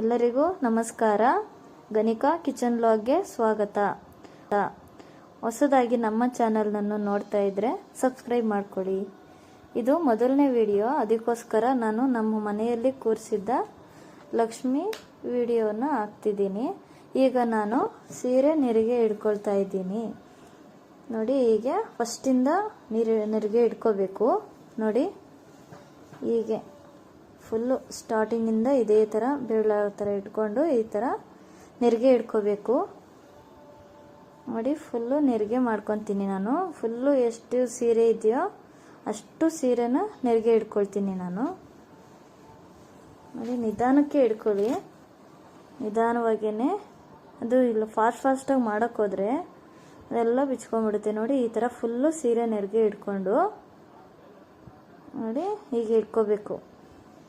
ಎಲ್ಲರಿಗೂ ನಮಸ್ಕಾರ. ಗಣಿಕಾ ಕಿಚನ್ ಲಾಗ್ಗೆ ಸ್ವಾಗತ. ಹೊಸದಾಗಿ ನಮ್ಮ ಚಾನಲ್ನನ್ನು ನೋಡ್ತಾ ಇದ್ರೆ ಸಬ್ಸ್ಕ್ರೈಬ್ ಮಾಡ್ಕೊಳ್ಳಿ. ಇದು ಮೊದಲನೇ ವಿಡಿಯೋ. ಅದಕ್ಕೋಸ್ಕರ ನಾನು ನಮ್ಮ ಮನೆಯಲ್ಲಿ ಕೂರಿಸಿದ್ದ ಲಕ್ಷ್ಮಿ ವಿಡಿಯೋನ ಹಾಕ್ತಿದ್ದೀನಿ. ಈಗ ನಾನು ಸೀರೆ ನೆರಿಗೆ ಇಟ್ಕೊಳ್ತಾ ಇದ್ದೀನಿ. ನೋಡಿ, ಹೀಗೆ ಫಸ್ಟಿಂದ ನೀರು ನೆರಿಗೆ ಇಟ್ಕೋಬೇಕು. ನೋಡಿ, ಹೀಗೆ. ಫುಲ್ಲು ಸ್ಟಾರ್ಟಿಂಗಿಂದ ಇದೇ ಥರ ಬೆರಳ ಥರ ಇಟ್ಕೊಂಡು ಈ ಥರ ನೆರಿಗೆ ಇಟ್ಕೋಬೇಕು. ನೋಡಿ ಫುಲ್ಲು ನೆರಿಗೆ ಮಾಡ್ಕೊತೀನಿ ನಾನು. ಫುಲ್ಲು ಎಷ್ಟು ಸೀರೆ ಇದೆಯೋ ಅಷ್ಟು ಸೀರೆನ ನೆರಿಗೆ ಇಟ್ಕೊಳ್ತೀನಿ ನಾನು. ನೋಡಿ, ನಿಧಾನಕ್ಕೆ ಇಟ್ಕೊಳ್ಳಿ. ನಿಧಾನವಾಗೇ ಅದು ಇಲ್ಲ ಫಾಸ್ಟ್ ಫಾಸ್ಟಾಗಿ ಮಾಡೋಕ್ಕೋದ್ರೆ ಅದೆಲ್ಲ ಬಿಚ್ಕೊಂಡ್ಬಿಡುತ್ತೆ. ನೋಡಿ, ಈ ಥರ ಫುಲ್ಲು ಸೀರೆ ನೆರಿಗೆ ಇಟ್ಕೊಂಡು ನೋಡಿ, ಹೀಗೆ ಇಟ್ಕೋಬೇಕು.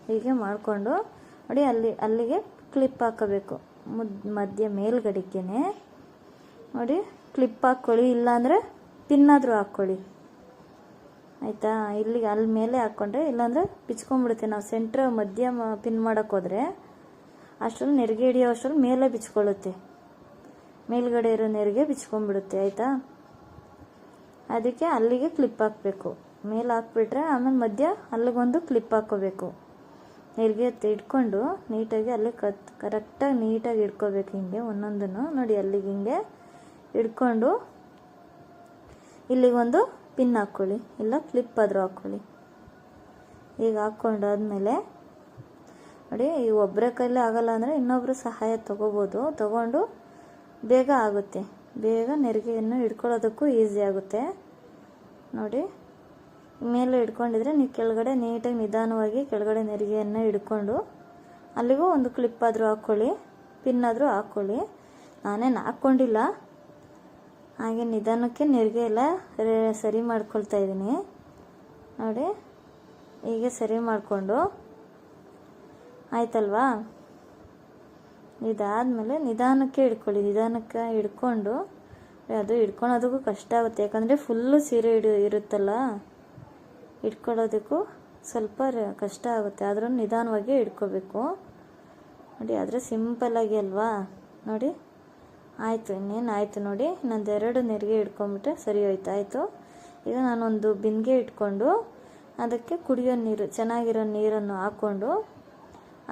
ಹೀಗೆ ಮಾಡಿಕೊಂಡು ನೋಡಿ ಅಲ್ಲಿ, ಅಲ್ಲಿಗೆ ಕ್ಲಿಪ್ ಹಾಕೋಬೇಕು. ಮುದ್, ಮಧ್ಯ ಮೇಲ್ಗಡೆಗೆ ನೋಡಿ ಕ್ಲಿಪ್ ಹಾಕ್ಕೊಳ್ಳಿ ಇಲ್ಲಾಂದರೆ ಪಿನ್ನಾದರೂ ಹಾಕ್ಕೊಳ್ಳಿ ಆಯಿತಾ? ಇಲ್ಲಿಗೆ ಅಲ್ಲಿ ಮೇಲೆ ಹಾಕ್ಕೊಂಡ್ರೆ ಇಲ್ಲಾಂದರೆ ಬಿಚ್ಕೊಂಡ್ಬಿಡುತ್ತೆ. ನಾವು ಸೆಂಟ್ರ್ ಮಧ್ಯ ಪಿನ್ ಮಾಡೋಕ್ಕೆ ಹೋದರೆ ಅಷ್ಟರಲ್ಲಿ ನೆರಿಗೆ ಹಿಡಿಯೋ ಅಷ್ಟರಲ್ಲಿ ಮೇಲೆ ಬಿಚ್ಕೊಳ್ಳುತ್ತೆ. ಮೇಲ್ಗಡೆ ಇರೋ ನೆರಿಗೆ ಬಿಚ್ಕೊಂಡ್ಬಿಡುತ್ತೆ, ಆಯಿತಾ? ಅದಕ್ಕೆ ಅಲ್ಲಿಗೆ ಕ್ಲಿಪ್ ಹಾಕಬೇಕು. ಮೇಲೆ ಹಾಕ್ಬಿಟ್ರೆ ಆಮೇಲೆ ಮಧ್ಯ ಅಲ್ಲಿಗೊಂದು ಕ್ಲಿಪ್ ಹಾಕ್ಕೋಬೇಕು ನೆರಿಗೆ ಇಟ್ಕೊಂಡು ನೀಟಾಗಿ ಅಲ್ಲಿ ಕತ್ ಕರೆಕ್ಟಾಗಿ ನೀಟಾಗಿ ಇಟ್ಕೋಬೇಕು ಹಿಂಗೆ ಒಂದೊಂದನ್ನು. ನೋಡಿ ಅಲ್ಲಿಗೆ ಹಿಂಗೆ ಇಟ್ಕೊಂಡು ಇಲ್ಲಿಗೊಂದು ಪಿನ್ ಹಾಕ್ಕೊಳ್ಳಿ. ಇಲ್ಲ ಕ್ಲಿಪ್ ಆದರೂ ಹಾಕ್ಕೊಳ್ಳಿ. ಈಗ ಹಾಕ್ಕೊಂಡು ಆದಮೇಲೆ ನೋಡಿ ಈ ಒಬ್ಬರ ಕೈಲಿ ಆಗಲ್ಲ ಅಂದರೆ ಇನ್ನೊಬ್ಬರು ಸಹಾಯ ತೊಗೋಬೋದು. ತೊಗೊಂಡು ಬೇಗ ಆಗುತ್ತೆ. ಬೇಗ ನೆರಿಗೆಯನ್ನು ಹಿಡ್ಕೊಳ್ಳೋದಕ್ಕೂ ಈಸಿ ಆಗುತ್ತೆ. ನೋಡಿ. ಮೇಲೆ ಇಟ್ಕೊಂಡಿದ್ರೆ ನೀವು ಕೆಳಗಡೆ ನೀಟಾಗಿ ನಿಧಾನವಾಗಿ ಕೆಳಗಡೆ ನೆರಿಗೆಯನ್ನು ಹಿಡ್ಕೊಂಡು ಅಲ್ಲಿಗೂ ಒಂದು ಕ್ಲಿಪ್ ಆದರೂ ಹಾಕ್ಕೊಳ್ಳಿ ಪಿನ್ ಆದರೂ ಹಾಕ್ಕೊಳ್ಳಿ. ನಾನೇನು ಹಾಕ್ಕೊಂಡಿಲ್ಲ. ಹಾಗೆ ನಿಧಾನಕ್ಕೆ ನೆರಿಗೆ ಎಲ್ಲ ಸರಿ ಮಾಡ್ಕೊಳ್ತಾ ಇದ್ದೀನಿ. ನೋಡಿ, ಹೀಗೆ ಸರಿ ಮಾಡಿಕೊಂಡು. ಆಯ್ತಲ್ವಾ? ಇದಾದಮೇಲೆ ನಿಧಾನಕ್ಕೆ ಹಿಡ್ಕೊಳ್ಳಿ ನಿಧಾನಕ್ಕೆ ಹಿಡ್ಕೊಂಡು ಅದು ಹಿಡ್ಕೊಳೋದಕ್ಕೂ ಕಷ್ಟ ಆಗುತ್ತೆ. ಯಾಕಂದರೆ ಫುಲ್ಲು ಸೀರೆ ಹಿಡಿ ಇರುತ್ತಲ್ಲ? ಇಟ್ಕೊಳ್ಳೋದಕ್ಕೂ ಸ್ವಲ್ಪ ಕಷ್ಟ ಆಗುತ್ತೆ. ಆದರೂ ನಿಧಾನವಾಗಿ ಇಟ್ಕೋಬೇಕು. ನೋಡಿ, ಆದರೆ ಸಿಂಪಲ್ಲಾಗಿ ಅಲ್ವಾ? ನೋಡಿ, ಆಯಿತು, ಇನ್ನೇನು ಆಯಿತು ನೋಡಿ. ಇನ್ನೊಂದು ಎರಡು ನೆರಿಗೆ ಇಟ್ಕೊಂಬಿಟ್ರೆ ಸರಿ ಹೋಯ್ತು, ಆಯಿತು. ಈಗ ನಾನೊಂದು ಬಿಂದಿಗೆ ಇಟ್ಕೊಂಡು ಅದಕ್ಕೆ ಕುಡಿಯೋ ನೀರು, ಚೆನ್ನಾಗಿರೋ ನೀರನ್ನು ಹಾಕ್ಕೊಂಡು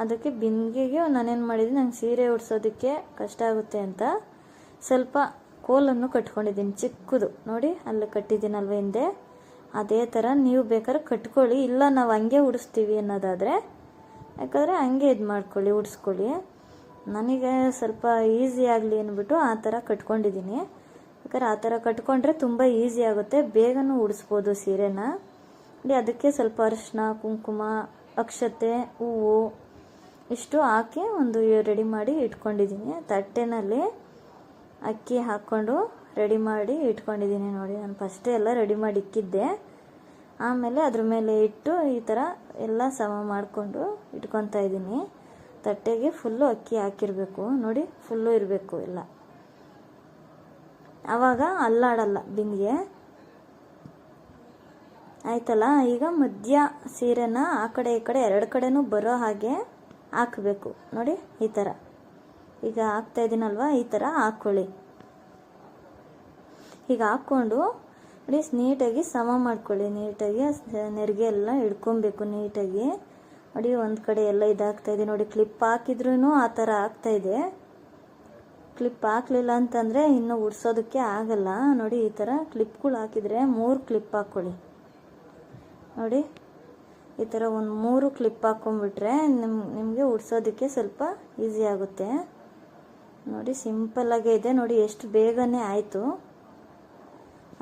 ಅದಕ್ಕೆ ಬಿಂದಿಗೆಗೆ ನಾನೇನು ಮಾಡಿದ್ದೀನಿ, ನಂಗೆ ಸೀರೆ ಉಡ್ಸೋದಕ್ಕೆ ಕಷ್ಟ ಆಗುತ್ತೆ ಅಂತ ಸ್ವಲ್ಪ ಕೋಲನ್ನು ಕಟ್ಕೊಂಡಿದ್ದೀನಿ, ಚಿಕ್ಕದು. ನೋಡಿ, ಅಲ್ಲಿ ಕಟ್ಟಿದ್ದೀನಲ್ವ ಹಿಂದೆ? ಅದೇ ಥರ ನೀವು ಬೇಕಾದ್ರೆ ಕಟ್ಕೊಳ್ಳಿ. ಇಲ್ಲ, ನಾವು ಹಂಗೆ ಉಡಿಸ್ತೀವಿ ಅನ್ನೋದಾದರೆ, ಯಾಕಂದರೆ ಹಂಗೆ ಇದು ಮಾಡ್ಕೊಳ್ಳಿ, ಉಡಿಸ್ಕೊಳ್ಳಿ. ನನಗೆ ಸ್ವಲ್ಪ ಈಸಿ ಆಗಲಿ ಅಂದ್ಬಿಟ್ಟು ಆ ಥರ ಕಟ್ಕೊಂಡಿದ್ದೀನಿ. ಯಾಕಂದ್ರೆ ಆ ಥರ ಕಟ್ಕೊಂಡ್ರೆ ತುಂಬ ಈಸಿ ಆಗುತ್ತೆ. ಬೇಗನೂ ಉಡಿಸ್ಬೋದು ಸೀರೆನ. ಅದಕ್ಕೆ ಸ್ವಲ್ಪ ಅರಿಶಿನ, ಕುಂಕುಮ, ಅಕ್ಷತೆ, ಹೂವು, ಇಷ್ಟು ಹಾಕಿ ಒಂದು ರೆಡಿ ಮಾಡಿ ಇಟ್ಕೊಂಡಿದ್ದೀನಿ. ತಟ್ಟೆನಲ್ಲಿ ಅಕ್ಕಿ ಹಾಕ್ಕೊಂಡು ರೆಡಿ ಮಾಡಿ ಇಟ್ಕೊಂಡಿದ್ದೀನಿ ನೋಡಿ. ನಾನು ಫಸ್ಟೇ ಎಲ್ಲ ರೆಡಿ ಮಾಡಿ ಇಕ್ಕಿದ್ದೆ. ಆಮೇಲೆ ಅದ್ರ ಮೇಲೆ ಇಟ್ಟು ಈ ಥರ ಎಲ್ಲ ಸಮ ಮಾಡಿಕೊಂಡು ಇಟ್ಕೊತಾ ಇದ್ದೀನಿ. ತಟ್ಟೆಗೆ ಫುಲ್ಲು ಅಕ್ಕಿ ಹಾಕಿರಬೇಕು. ನೋಡಿ ಫುಲ್ಲು ಇರಬೇಕು ಎಲ್ಲ. ಆವಾಗ ಅಲ್ಲಾಡಲ್ಲ ಬಿಂದಿಗೆ. ಆಯ್ತಲ್ಲ? ಈಗ ಮಧ್ಯ ಸೀರೆನ ಆ ಕಡೆ ಈ ಕಡೆ ಎರಡು ಕಡೆನೂ ಬರೋ ಹಾಗೆ ಹಾಕಬೇಕು. ನೋಡಿ, ಈ ಥರ ಈಗ ಹಾಕ್ತಾ ಇದ್ದೀನಲ್ವ ಈ ಥರ ಹಾಕ್ಕೊಳ್ಳಿ ಈಗ ಹಾಕ್ಕೊಂಡು ನೋಡಿ ನೀಟಾಗಿ ಸಮ ಮಾಡ್ಕೊಳ್ಳಿ. ನೀಟಾಗಿ ನೆರಿಗೆ ಎಲ್ಲ ಹಿಡ್ಕೊಬೇಕು ನೀಟಾಗಿ. ನೋಡಿ ಒಂದು ಕಡೆ ಎಲ್ಲ ಇದಾಗ್ತಾ ಇದೆ. ನೋಡಿ ಕ್ಲಿಪ್ ಹಾಕಿದ್ರೂ ಆ ಥರ ಆಗ್ತಾ ಇದೆ. ಕ್ಲಿಪ್ ಹಾಕ್ಲಿಲ್ಲ ಅಂತಂದರೆ ಇನ್ನು ಉಡ್ಸೋದಕ್ಕೆ ಆಗಲ್ಲ. ನೋಡಿ ಈ ಥರ ಕ್ಲಿಪ್ಗಳು ಹಾಕಿದರೆ ಮೂರು ಕ್ಲಿಪ್ ಹಾಕ್ಕೊಳ್ಳಿ ನೋಡಿ ಈ ಥರ ಒಂದು ಮೂರು ಕ್ಲಿಪ್ ಹಾಕ್ಕೊಂಬಿಟ್ರೆ ನಿಮ್ ನಿಮಗೆ ಉಡ್ಸೋದಕ್ಕೆ ಸ್ವಲ್ಪ ಈಸಿ ಆಗುತ್ತೆ. ನೋಡಿ ಸಿಂಪಲ್ಲಾಗೇ ಇದೆ. ನೋಡಿ ಎಷ್ಟು ಬೇಗನೆ ಆಯಿತು.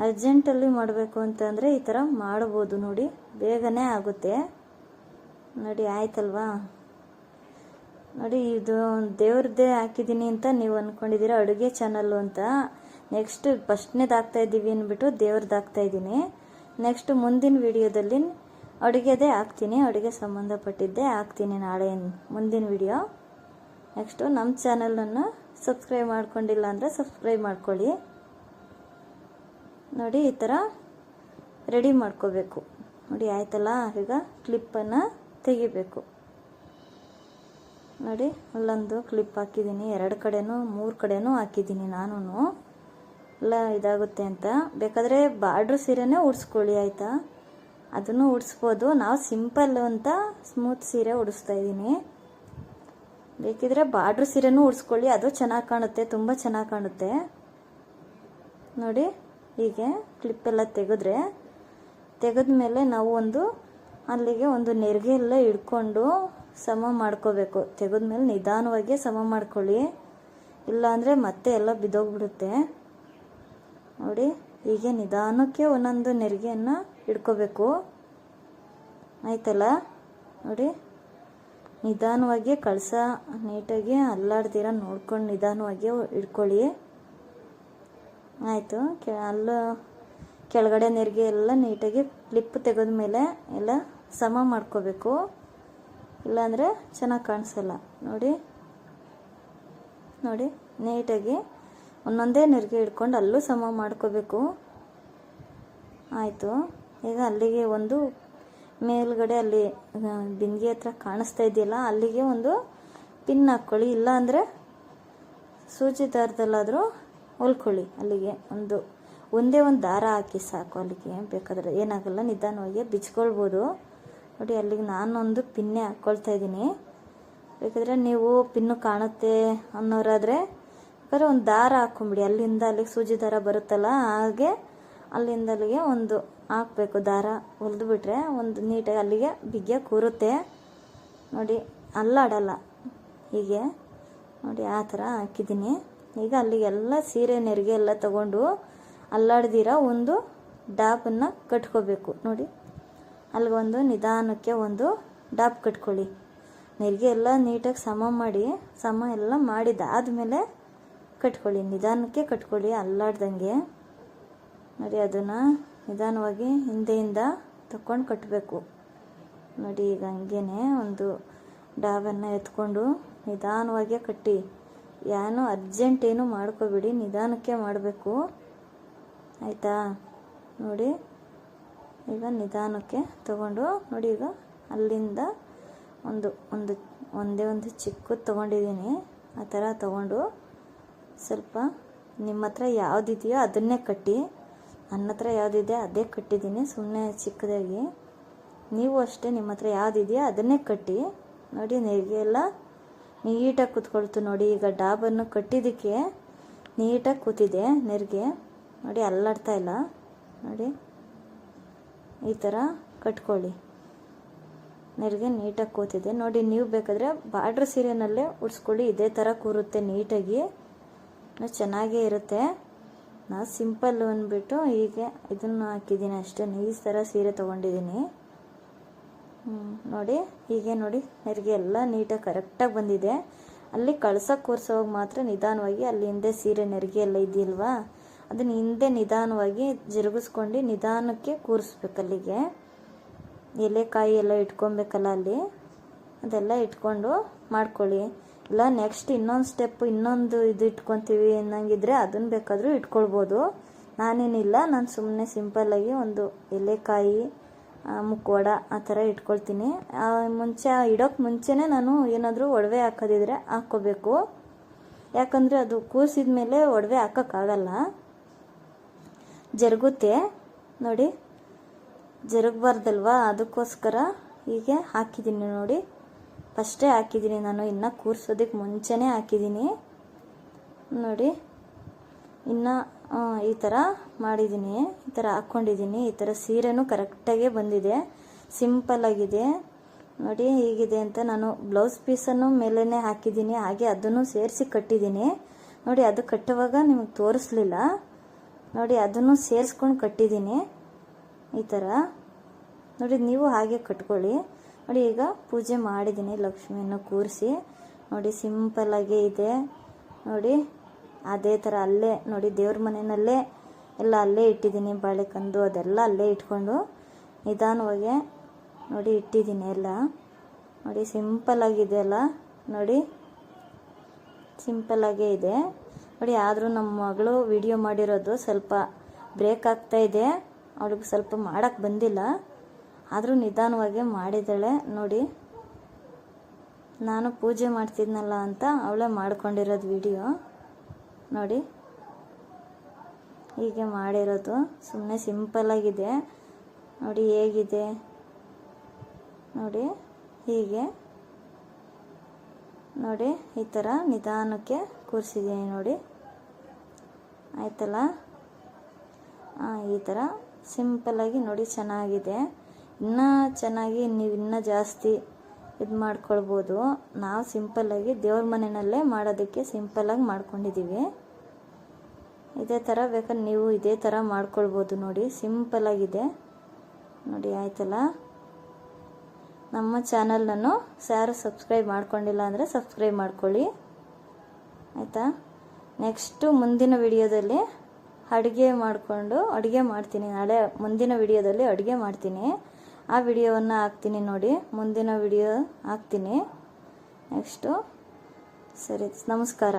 ಅರ್ಜೆಂಟಲ್ಲಿ ಮಾಡಬೇಕು ಅಂತಂದರೆ ಈ ಥರ ಮಾಡ್ಬೋದು ನೋಡಿ. ಬೇಗನೆ ಆಗುತ್ತೆ. ನೋಡಿ, ಆಯ್ತಲ್ವಾ? ನೋಡಿ, ಇದು ದೇವ್ರದ್ದೇ ಹಾಕಿದ್ದೀನಿ ಅಂತ ನೀವು ಅಂದ್ಕೊಂಡಿದ್ದೀರ ಅಡುಗೆ ಚಾನಲ್ಲು ಅಂತ. ನೆಕ್ಸ್ಟ್ ಫಸ್ಟ್ನೇದು ಹಾಕ್ತಾ ಇದ್ದೀವಿ ಅಂದ್ಬಿಟ್ಟು ದೇವ್ರದ್ದು ಹಾಕ್ತಾ ಇದ್ದೀನಿ. ನೆಕ್ಸ್ಟ್ ಮುಂದಿನ ವಿಡಿಯೋದಲ್ಲಿ ಅಡುಗೆದೇ ಹಾಕ್ತೀನಿ. ಅಡುಗೆ ಸಂಬಂಧಪಟ್ಟಿದ್ದೇ ಹಾಕ್ತೀನಿ ನಾಳೆ ಮುಂದಿನ ವಿಡಿಯೋ. ನೆಕ್ಸ್ಟು ನಮ್ಮ ಚಾನಲನ್ನು ಸಬ್ಸ್ಕ್ರೈಬ್ ಮಾಡ್ಕೊಂಡಿಲ್ಲ ಅಂದರೆ ಸಬ್ಸ್ಕ್ರೈಬ್ ಮಾಡ್ಕೊಳ್ಳಿ. ನೋಡಿ, ಈ ಥರ ರೆಡಿ ಮಾಡ್ಕೋಬೇಕು. ನೋಡಿ, ಆಯ್ತಲ್ಲ? ಈಗ ಕ್ಲಿಪ್ಪನ್ನು ತೆಗಿಬೇಕು. ನೋಡಿ, ಅಲ್ಲೊಂದು ಕ್ಲಿಪ್ ಹಾಕಿದ್ದೀನಿ ಎರಡು ಕಡೆನೂ, ಮೂರು ಕಡೆನೂ ಹಾಕಿದ್ದೀನಿ ನಾನು ಎಲ್ಲ ಇದಾಗುತ್ತೆ ಅಂತ. ಬೇಕಾದರೆ ಬಾರ್ಡ್ರ್ ಸೀರೆನೇ ಉಡ್ಸ್ಕೊಳ್ಳಿ, ಆಯಿತಾ? ಅದನ್ನು ಉಡಿಸ್ಬೋದು. ನಾವು ಸಿಂಪಲ್ ಅಂತ ಸ್ಮೂತ್ ಸೀರೆ ಉಡಿಸ್ತಾ ಇದ್ದೀನಿ ಬೇಕಿದ್ರೆ ಬಾರ್ಡ್ರ್ ಸೀರೆನೂ ಉಡ್ಸ್ಕೊಳ್ಳಿ. ಅದು ಚೆನ್ನಾಗಿ ಕಾಣುತ್ತೆ, ತುಂಬ ಚೆನ್ನಾಗಿ ಕಾಣುತ್ತೆ. ನೋಡಿ ಹೀಗೆ ಕ್ಲಿಪ್ಪೆಲ್ಲ ತೆಗೆದ್ರೆ ತೆಗೆದ ಮೇಲೆ ನಾವು ಒಂದು ಅಲ್ಲಿಗೆ ಒಂದು ನೆರಿಗೆ ಎಲ್ಲ ಇಡ್ಕೊಂಡು ಸಮ ಮಾಡ್ಕೋಬೇಕು. ತೆಗೆದ್ಮೇಲೆ ನಿಧಾನವಾಗಿ ಸಮ ಮಾಡ್ಕೊಳ್ಳಿ. ಇಲ್ಲಾಂದರೆ ಮತ್ತೆ ಎಲ್ಲ ಬಿದ್ದೋಗ್ಬಿಡುತ್ತೆ. ನೋಡಿ, ಹೀಗೆ ನಿಧಾನಕ್ಕೆ ಒಂದೊಂದು ನೆರಿಗೆಯನ್ನು ಇಡ್ಕೋಬೇಕು. ಆಯ್ತಲ್ಲ? ನೋಡಿ, ನಿಧಾನವಾಗಿ ಕಳಸ, ನೀಟಾಗಿ ಅಲ್ಲಾಡ್ದಿರ ನೋಡ್ಕೊಂಡು ನಿಧಾನವಾಗಿ ಹಿಡ್ಕೊಳ್ಳಿ ಆಯಿತು. ಕೆ, ಅಲ್ಲೂ ಕೆಳಗಡೆ ನೆರಿಗೆ ಎಲ್ಲ ನೀಟಾಗಿ ಕ್ಲಿಪ್ ತೆಗೆದ ಮೇಲೆ ಎಲ್ಲ ಸಮ ಮಾಡ್ಕೋಬೇಕು. ಇಲ್ಲಾಂದರೆ ಚೆನ್ನಾಗಿ ಕಾಣಿಸಲ್ಲ. ನೋಡಿ. ನೋಡಿ, ನೀಟಾಗಿ ಒಂದೊಂದೇ ನೆರಿಗೆ ಹಿಡ್ಕೊಂಡು ಅಲ್ಲೂ ಸಮ ಮಾಡ್ಕೋಬೇಕು. ಆಯಿತು. ಈಗ ಅಲ್ಲಿಗೆ ಒಂದು ಮೇಲ್ಗಡೆ ಅಲ್ಲಿ ಬಿಂದಿಗೆ ಹತ್ರ ಕಾಣಿಸ್ತಾ ಇದೆಯಲ್ಲ, ಅಲ್ಲಿಗೆ ಒಂದು ಪಿನ್ ಹಾಕ್ಕೊಳ್ಳಿ. ಇಲ್ಲ ಅಂದರೆ ಸೂಜಿ ದಾರದಲ್ಲಾದರೂ ಹೊಲ್ಕೊಳ್ಳಿ. ಅಲ್ಲಿಗೆ ಒಂದು, ಒಂದೇ ಒಂದು ದಾರ ಹಾಕಿ ಸಾಕು. ಅಲ್ಲಿಗೆ ಬೇಕಾದರೆ. ಏನಾಗಲ್ಲ, ನಿಧಾನವಾಗಿ ಬಿಚ್ಕೊಳ್ಬೋದು. ನೋಡಿ, ಅಲ್ಲಿಗೆ ನಾನೊಂದು ಪಿನ್ನೆ ಹಾಕ್ಕೊಳ್ತಾ ಇದ್ದೀನಿ. ಬೇಕಾದರೆ ನೀವು ಪಿನ್ನು ಕಾಣುತ್ತೆ ಅನ್ನೋರಾದರೆ ಬೇಕಾದ್ರೆ ಒಂದು ದಾರ ಹಾಕೊಂಬಿಡಿ. ಅಲ್ಲಿಂದ ಅಲ್ಲಿಗೆ ಸೂಜಿ ದಾರ ಬರುತ್ತಲ್ಲ, ಹಾಗೆ ಅಲ್ಲಿಂದ ಅಲ್ಲಿಗೆ ಒಂದು ಹಾಕಬೇಕು. ದಾರ ಹೊಲಿದು ಬಿಟ್ರೆ ಒಂದು ನೀಟಾಗಿ ಅಲ್ಲಿಗೆ ಬಿಗ್ಗೆ ಕೂರುತ್ತೆ. ನೋಡಿ, ಅಲ್ಲಾಡಲ್ಲ. ಹೀಗೆ ನೋಡಿ, ಆ ಥರ ಹಾಕಿದ್ದೀನಿ. ಈಗ ಅಲ್ಲಿಗೆಲ್ಲ ಸೀರೆ, ನೆರಿಗೆ ಎಲ್ಲ ತಗೊಂಡು ಅಲ್ಲಾಡ್ದಿರ ಒಂದು ಡಾಬನ್ನು ಕಟ್ಕೋಬೇಕು. ನೋಡಿ ಅಲ್ಲಿಗೊಂದು ನಿಧಾನಕ್ಕೆ ಒಂದು ಡಾಬ್ ಕಟ್ಕೊಳ್ಳಿ. ನೆರಿಗೆ ಎಲ್ಲ ನೀಟಾಗಿ ಸಮ ಮಾಡಿ, ಸಮ ಎಲ್ಲ ಮಾಡಿದಾದ್ಮೇಲೆ ಕಟ್ಕೊಳ್ಳಿ. ನಿಧಾನಕ್ಕೆ ಕಟ್ಕೊಳ್ಳಿ, ಅಲ್ಲಾಡ್ದಂಗೆ. ನೋಡಿ, ಅದನ್ನು ನಿಧಾನವಾಗಿ ಹಿಂದೆಯಿಂದ ತಕೊಂಡು ಕಟ್ಟಬೇಕು ನೋಡಿ, ಈಗ ಹಂಗೇನೆ ಒಂದು ಡಾಬನ್ನು ಎತ್ಕೊಂಡು ನಿಧಾನವಾಗಿ ಕಟ್ಟಿ. ಏನೂ ಅರ್ಜೆಂಟ್ ಏನು ಮಾಡ್ಕೋಬೇಡಿ, ನಿಧಾನಕ್ಕೆ ಮಾಡಬೇಕು. ಆಯಿತಾ? ನೋಡಿ, ಈಗ ನಿಧಾನಕ್ಕೆ ತಗೊಂಡು, ನೋಡಿ ಈಗ ಅಲ್ಲಿಂದ ಒಂದು ಒಂದು, ಒಂದೇ ಒಂದು ಚಿಕ್ಕದು ತೊಗೊಂಡಿದ್ದೀನಿ. ಆ ಥರ ತೊಗೊಂಡು ಸ್ವಲ್ಪ ನಿಮ್ಮ ಹತ್ರ ಯಾವುದಿದೆಯೋ ಅದನ್ನೇ ಕಟ್ಟಿ, ನನ್ನ ಹತ್ರ ಯಾವುದಿದೆ ಅದೇ ಕಟ್ಟಿದ್ದೀನಿ ಸುಮ್ಮನೆ ಚಿಕ್ಕದಾಗಿ. ನೀವು ಅಷ್ಟೇ ನಿಮ್ಮ ಹತ್ರ ಯಾವುದಿದೆಯೋ ಅದನ್ನೇ ಕಟ್ಟಿ, ನೋಡಿ ನೆರಿಗೆ ಎಲ್ಲ ನೀಟಾಗಿ ಕೂತ್ಕೊಳ್ತು ನೋಡಿ, ಈಗ ಡಾಬನ್ನು ಕಟ್ಟಿದ್ದಕ್ಕೆ ನೀಟಾಗಿ ಕೂತಿದೆ ನೆರಿಗೆ. ನೋಡಿ, ಅಲ್ಲಾಡ್ತಾ ಇಲ್ಲ. ನೋಡಿ, ಈ ಥರ ಕಟ್ಕೊಳ್ಳಿ. ನೆರಿಗೆ ನೀಟಾಗಿ ಕೂತಿದೆ. ನೋಡಿ, ನೀವು ಬೇಕಾದರೆ ಬಾರ್ಡ್ರ್ ಸೀರೆನಲ್ಲೇ ಉಡ್ಸ್ಕೊಳ್ಳಿ. ಇದೇ ಥರ ಕೂರುತ್ತೆ ನೀಟಾಗಿ. ಚೆನ್ನಾಗೇ ಇರುತ್ತೆ. ನಾ ಸಿಂಪಲ್ ಅಂದ್ಬಿಟ್ಟು ಹೀಗೆ ಇದನ್ನು ಹಾಕಿದ್ದೀನಿ ಅಷ್ಟೇ. ಈ ಥರ ಸೀರೆ ತೊಗೊಂಡಿದ್ದೀನಿ. ನೋಡಿ, ಹೀಗೆ ನೋಡಿ, ನೆರಿಗೆ ಎಲ್ಲ ನೀಟಾಗಿ ಕರೆಕ್ಟಾಗಿ ಬಂದಿದೆ. ಅಲ್ಲಿ ಕಳ್ಸಕ್ಕೆ ಕೂರಿಸೋವಾಗ ಮಾತ್ರ ನಿಧಾನವಾಗಿ ಅಲ್ಲಿ ಹಿಂದೆ ಸೀರೆ ನೆರಿಗೆ ಎಲ್ಲ ಇದೆಯಲ್ವಾ? ಅದನ್ನ ಹಿಂದೆ ನಿಧಾನವಾಗಿ ಜರುಗಿಸ್ಕೊಂಡು ನಿಧಾನಕ್ಕೆ ಕೂರಿಸ್ಬೇಕು ಅಲ್ಲಿಗೆ. ಎಲೆಕಾಯಿ ಎಲ್ಲ ಇಟ್ಕೊಬೇಕಲ್ಲ ಅಲ್ಲಿ? ಅದೆಲ್ಲ ಇಟ್ಕೊಂಡು ಮಾಡ್ಕೊಳ್ಳಿ. ಇಲ್ಲ ನೆಕ್ಸ್ಟ್ ಇನ್ನೊಂದು ಸ್ಟೆಪ್ ಇನ್ನೊಂದು ಇದು ಇಟ್ಕೊತೀವಿ ಅನ್ನಂಗಿದ್ರೆ ಅದನ್ನು ಬೇಕಾದರೂ ಇಟ್ಕೊಳ್ಬೋದು. ನಾನೇನಿಲ್ಲ, ನಾನು ಸುಮ್ಮನೆ ಸಿಂಪಲ್ಲಾಗಿ ಒಂದು ಎಲೆಕಾಯಿ ಮುಕ್ಕೋಡ ಆ ಥರ ಇಟ್ಕೊಳ್ತೀನಿ. ಮುಂಚೆ ಇಡೋಕ್ಕೆ ಮುಂಚೆನೇ ನಾನು ಏನಾದರೂ ಒಡವೆ ಹಾಕೋದಿದ್ರೆ ಹಾಕ್ಕೋಬೇಕು. ಯಾಕಂದರೆ ಅದು ಕೂಸಿದ ಮೇಲೆ ಒಡವೆ ಹಾಕೋಕ್ಕಾಗಲ್ಲ ಜರುಗುತ್ತೆ. ನೋಡಿ, ಜರುಗಬಾರ್ದಲ್ವಾ? ಅದಕ್ಕೋಸ್ಕರ ಹೀಗೆ ಹಾಕಿದ್ದೀನಿ ನೋಡಿ. ಫಸ್ಟೇ ಹಾಕಿದ್ದೀನಿ ನಾನು. ಇನ್ನು ಕೂರಿಸೋದಕ್ಕೆ ಮುಂಚೆನೇ ಹಾಕಿದ್ದೀನಿ. ನೋಡಿ, ಇನ್ನು ಈ ಥರ ಮಾಡಿದ್ದೀನಿ ಈ ಥರ ಹಾಕ್ಕೊಂಡಿದ್ದೀನಿ ಈ ಥರ ಸೀರೆನೂ ಕರೆಕ್ಟಾಗೇ ಬಂದಿದೆ ಸಿಂಪಲ್ಲಾಗಿದೆ ನೋಡಿ ಹೀಗಿದೆ ಅಂತ ನಾನು ಬ್ಲೌಸ್ ಪೀಸನ್ನು ಮೇಲೇ ಹಾಕಿದ್ದೀನಿ ಹಾಗೆ ಅದನ್ನು ಸೇರಿಸಿ ಕಟ್ಟಿದ್ದೀನಿ ನೋಡಿ ಅದು ಕಟ್ಟುವಾಗ ನಿಮಗೆ ತೋರಿಸ್ಲಿಲ್ಲ. ನೋಡಿ ಅದನ್ನು ಸೇರಿಸ್ಕೊಂಡು ಕಟ್ಟಿದ್ದೀನಿ ಈ ಥರ ನೋಡಿ ನೀವು ಹಾಗೆ ಕಟ್ಕೊಳ್ಳಿ. ನೋಡಿ ಈಗ ಪೂಜೆ ಮಾಡಿದ್ದೀನಿ ಲಕ್ಷ್ಮಿಯನ್ನು ಕೂರಿಸಿ. ನೋಡಿ ಸಿಂಪಲ್ಲಾಗೇ ಇದೆ. ನೋಡಿ ಅದೇ ಥರ ಅಲ್ಲೇ ನೋಡಿ ದೇವ್ರ ಮನೆಯಲ್ಲೇ ಎಲ್ಲ ಅಲ್ಲೇ ಇಟ್ಟಿದ್ದೀನಿ ಬಾಳೆಕಂದು ಅದೆಲ್ಲ ಅಲ್ಲೇ ಇಟ್ಕೊಂಡು ನಿಧಾನವಾಗಿ ನೋಡಿ ಇಟ್ಟಿದ್ದೀನಿ ಎಲ್ಲ. ನೋಡಿ ಸಿಂಪಲ್ಲಾಗಿದೆ ಅಲ್ಲ. ನೋಡಿ ಸಿಂಪಲ್ಲಾಗೇ ಇದೆ. ನೋಡಿ ಆದರೂ ನಮ್ಮ ಮಗಳು ವಿಡಿಯೋ ಮಾಡಿರೋದು ಸ್ವಲ್ಪ ಬ್ರೇಕ್ ಆಗ್ತಾ ಇದೆ. ಅವಳಿಗೆ ಸ್ವಲ್ಪ ಮಾಡೋಕ್ಕೆ ಬಂದಿಲ್ಲ. ಆದರೂ ನಿಧಾನವಾಗಿ ಮಾಡಿದ್ದಾಳೆ. ನೋಡಿ ನಾನು ಪೂಜೆ ಮಾಡ್ತಿದ್ನಲ್ಲ ಅಂತ ಅವಳೇ ಮಾಡ್ಕೊಂಡಿರೋದು ವಿಡಿಯೋ. ನೋಡಿ. ಹೀಗೆ ಮಾಡಿರೋದು ಸುಮ್ಮನೆ ಸಿಂಪಲ್ಲಾಗಿದೆ ನೋಡಿ ಹೇಗಿದೆ. ನೋಡಿ ಹೀಗೆ. ನೋಡಿ ಈ ಥರ ನಿಧಾನಕ್ಕೆ ಕೂರಿಸಿದ್ದೀನಿ ನೋಡಿ. ಆಯ್ತಲ್ಲ? ಈ ಥರ ಸಿಂಪಲ್ಲಾಗಿ ನೋಡಿ ಚೆನ್ನಾಗಿದೆ. ಇನ್ನೂ ಚೆನ್ನಾಗಿ ನೀವು ಇನ್ನೂ ಜಾಸ್ತಿ ಇದು ಮಾಡ್ಕೊಳ್ಬೋದು. ನಾವು ಸಿಂಪಲ್ಲಾಗಿ ದೇವ್ರ ಮನೆಯಲ್ಲೇ ಮಾಡೋದಕ್ಕೆ ಸಿಂಪಲ್ಲಾಗಿ ಮಾಡ್ಕೊಂಡಿದ್ದೀವಿ ಇದೇ ಥರ ಬೇಕಾದ್ರೆ ನೀವು ಇದೇ ಥರ ಮಾಡ್ಕೊಳ್ಬೋದು ನೋಡಿ ಸಿಂಪಲ್ಲಾಗಿದೆ ನೋಡಿ, ಆಯ್ತಲ್ಲ? ನಮ್ಮ ಚಾನಲನ್ನು ಯಾರು ಸಬ್ಸ್ಕ್ರೈಬ್ ಮಾಡ್ಕೊಂಡಿಲ್ಲ ಅಂದರೆ ಸಬ್ಸ್ಕ್ರೈಬ್ ಮಾಡ್ಕೊಳ್ಳಿ. ಆಯಿತಾ? ನೆಕ್ಸ್ಟು ಮುಂದಿನ ವಿಡಿಯೋದಲ್ಲಿ ಅಡುಗೆ ಮಾಡಿಕೊಂಡು ಅಡುಗೆ ಮಾಡ್ತೀನಿ. ನಾಳೆ ಮುಂದಿನ ವಿಡಿಯೋದಲ್ಲಿ ಅಡುಗೆ ಮಾಡ್ತೀನಿ. ಆ ವಿಡಿಯೋವನ್ನು ಹಾಕ್ತೀನಿ ನೋಡಿ. ಮುಂದಿನ ವಿಡಿಯೋ ಹಾಕ್ತೀನಿ. ನೆಕ್ಸ್ಟು ಸರಿ ನಮಸ್ಕಾರ.